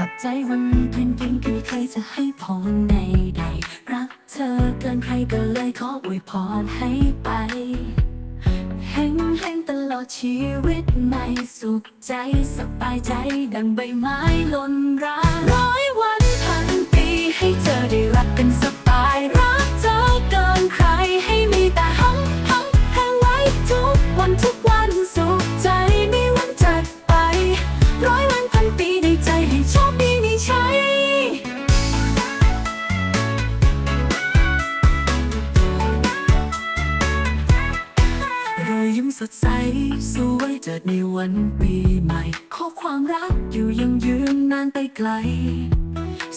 กลับใจวันเพ็ญเป็นปีใครจะให้พรในใด รักเธอเกินใครก็เลยขออวยพรให้ไปเฮงเฮงตลอดชีวิตไม่สุขใจสบายใจดังใบไม้หล่นราร้อยวันพันปีให้เธอ ยิ้มสดใส สวยเจิดในวันปีใหม่ ขอความรักอยู่ยังยืนนานไปไกล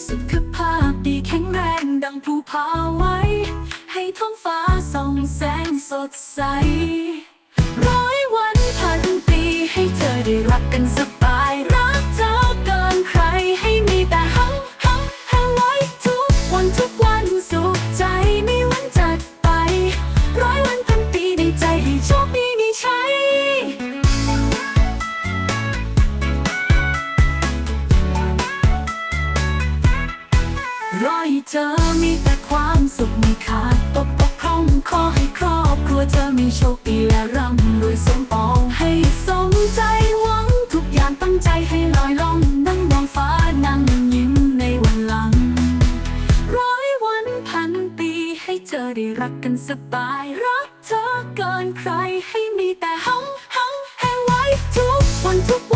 สุขภาพดีแข็งแรงดังภูผาไว้ ให้ท้องฟ้าส่องแสงสดใส รอให้เธอมีแต่ความสุขไม่ขาดตกบกพร่องขอให้ครอบครัวเธอมีโชคดีและร่ำรวยสมปองให้สมใจหวังทุกอย่างตั้งใจให้ลอยล่องนั่งมองฟ้านั่งยิ้มในวันหลัง ร้อยวันพันปีให้เธอได้รักกันสบาย รักเธอเกินใครให้มีแต่หังหังแห่ไว้ทุกวันทุกวัน